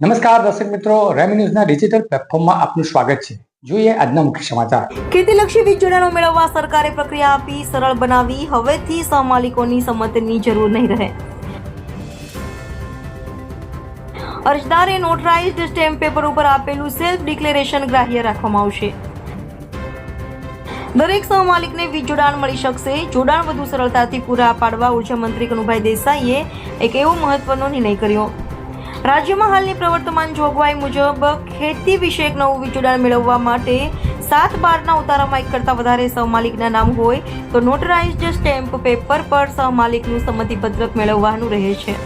નમસ્કાર દર્શક મિત્રો, રેમી ન્યૂઝના ડિજિટલ પ્લેટફોર્મમાં આપનું સ્વાગત છે. જોઈએ આજના મુખ્ય સમાચાર. ખેતીલક્ષી વીજ જોડાણો મેળવવા સરકારે પ્રક્રિયા આપી, સરળ બનાવી. હવેથી સહમાલિકોની સંમતિની જરૂર નહીં રહે. અરજદારે નોટરાઇઝ્ડ સ્ટેમ્પ પેપર ઉપર આપેલું સેલ્ફ ડિક્લેરેશન ગ્રાહ્ય રાખવામાં આવશે. દરેક સહમાલિકને વીજ જોડાણ મળી શકશે. જોડાણ વધુ સરળતાથી પૂરા પાડવા ઊર્જા કનુભાઈ દેસાઈએ એક એવો મહત્વનો નિર્ણય કર્યો. રાજ્યમાં હાલની પ્રવર્તમાન જોગવાઈ મુજબ ખેતી વિષયક નવું વીજ મેળવવા માટે સાત બારના ઉતારામાં એક કરતાં વધારે સહમાલિકના નામ હોય તો નોટરાઇઝ્ડ સ્ટેમ્પ પેપર પર સહમાલિકનું સંમતિપત્રક મેળવવાનું રહે છે.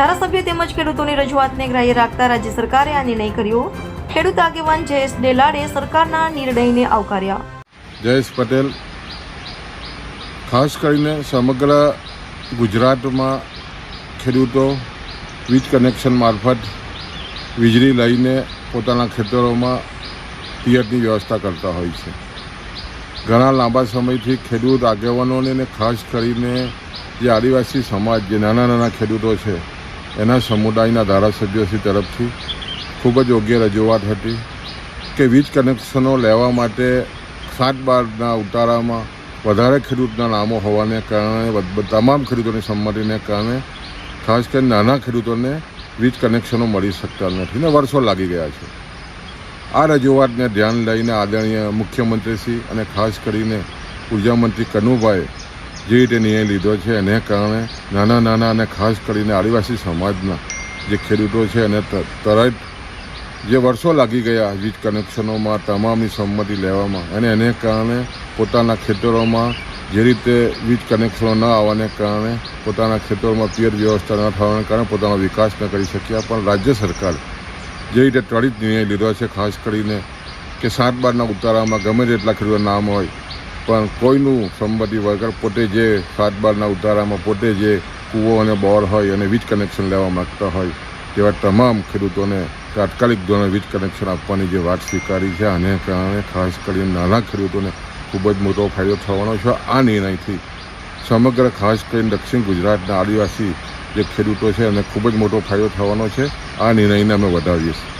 ધારાસભ્ય તેમજ ખેડૂતોની રજૂઆતને ગ્રાહ્ય રાખતા રાજ્ય સરકારે આ નિર્ણય કર્યો. ખેડૂત આગેવાન જયેશ ડેલાડે સરકારના નિર્ણયને આવકાર્યા. જયેશ પટેલ, ખાસ કરીને સમગ્ર ગુજરાતમાં ખેડૂતો વીજ કનેક્શન મારફત વીજળી લઈને પોતાના ખેતરોમાં પિયતની વ્યવસ્થા કરતા હોય છે. ઘણા લાંબા સમયથી ખેડૂત આગેવાનોને ને ખાસ કરીને જે આદિવાસી સમાજ, જે નાના નાના ખેડૂતો છે, એના સમુદાયના ધારાસભ્યોશ્રી તરફથી ખૂબ જ યોગ્ય રજૂઆત હતી કે વીજ કનેક્શનો લેવા માટે સાત બારના ઉતારામાં વધારે ખેડૂતના નામો હોવાને કારણે તમામ ખેડૂતોની સંમતિને કારણે ખાસ કરીને નાના ખેડૂતોને વીજ કનેક્શનો મળી શકતા નથી ને વર્ષો લાગી ગયા છે. આ રજૂઆતને ધ્યાન લઈને આદરણીય મુખ્યમંત્રીશ્રી અને ખાસ કરીને ઉર્જામંત્રી કનુભાઈ જે રીતે નિર્ણય લીધો છે એને કારણે નાના નાના અને ખાસ કરીને આદિવાસી સમાજના જે ખેડૂતો છે એને તરત જે વર્ષો લાગી ગયા વીજ કનેક્શનોમાં તમામની સંમતિ લેવામાં અને એને કારણે પોતાના ખેતરોમાં જે રીતે વીજ કનેક્શનો ન આવવાને કારણે પોતાના ખેતરોમાં પિયર વ્યવસ્થા ન થવાને કારણે પોતાનો વિકાસ ન કરી શક્યા, પણ રાજ્ય સરકાર જે રીતે ત્વરિત નિર્ણય લીધો છે, ખાસ કરીને કે સાત બારના ઉતારામાં ગમે તેટલા ખેડૂતો નામ હોય, પણ કોઈનું સંમતિ વગર પોતે જે સાત બારના ઉતારામાં પોતે જે કૂવો અને બોર હોય અને વીજ કનેક્શન લેવા માગતા હોય, તેવા તમામ ખેડૂતોને તાત્કાલિક ધોરણે વીજ કનેક્શન આપવાની જે વાત સ્વીકારી છે, આને કારણે ખાસ કરીને નાના ખેડૂતોને ખૂબ જ મોટો ફાયદો થવાનો છે આ નિર્ણયથી. સમગ્ર ખાસ કરીને દક્ષિણ ગુજરાતના આદિવાસી જે ખેડૂતો છે એને ખૂબ જ મોટો ફાયદો થવાનો છે. આ નિર્ણયને અમે વધાવીએ છીએ.